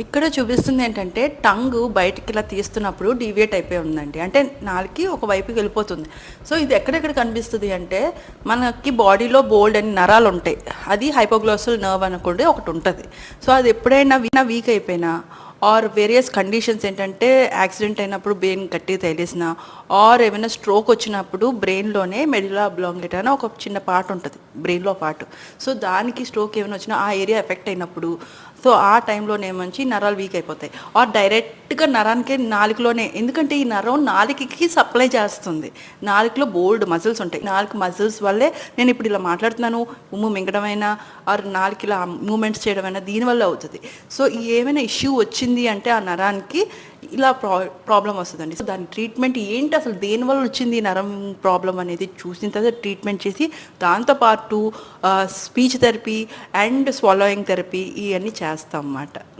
ఇక్కడ చూపిస్తుంది ఏంటంటే టంగ్ బయటికి ఇలా తీస్తున్నప్పుడు డీవియేట్ అయిపోయి ఉందండి. అంటే నాలుగుకి ఒక వైపుకి వెళ్ళిపోతుంది. సో ఇది ఎక్కడెక్కడ కనిపిస్తుంది అంటే మనకి బాడీలో బోల్డ్ అని నరాలు ఉంటాయి. అది హైపోగ్లోసల్ నర్వ్ అనుకోండి ఒకటి ఉంటుంది. సో అది ఎప్పుడైనా వినా వీక్ అయిపోయినా ఆర్ వేరియస్ కండిషన్స్ ఏంటంటే యాక్సిడెంట్ అయినప్పుడు బ్రెయిన్ గట్టి తేలేసిన ఆర్ ఏమైనా స్ట్రోక్ వచ్చినప్పుడు బ్రెయిన్లోనే మెడిలా బ్లాంగెట్ అని ఒక చిన్న పార్ట్ ఉంటుంది బ్రెయిన్లో పార్ట్ సో దానికి స్ట్రోక్ ఏమైనా వచ్చినా ఆ ఏరియా ఎఫెక్ట్ అయినప్పుడు సో ఆ టైంలోనే మంచి నరాలు వీక్ అయిపోతాయి. ఆర్ డైరెక్ట్గా నరానికి నాలుగులోనే ఎందుకంటే ఈ నరం నాలుకకి సప్లై చేస్తుంది. నాలుగులో బోల్డ్ మజిల్స్ ఉంటాయి. నాలుగు మజిల్స్ వల్లే నేను ఇప్పుడు ఇలా మాట్లాడుతున్నాను ఉమ్ము మింగడమైనా ఆర్ నాలుగు ఇలా మూమెంట్స్ చేయడమైనా దీనివల్ల అవుతుంది. సో ఏమైనా ఇష్యూ వచ్చింది అంటే ఆ నరానికి ఇలా ప్రా ప్రాబ్లం వస్తుందండి. సో దాని ట్రీట్మెంట్ ఏంటి? అసలు దేనివల్ల వచ్చింది ఈ నరం ప్రాబ్లం అనేది చూసిన తర్వాత ట్రీట్మెంట్ చేసి దాంతోపాటు speech therapy and swallowing therapy ఇవన్నీ చేస్తాం అన్నమాట.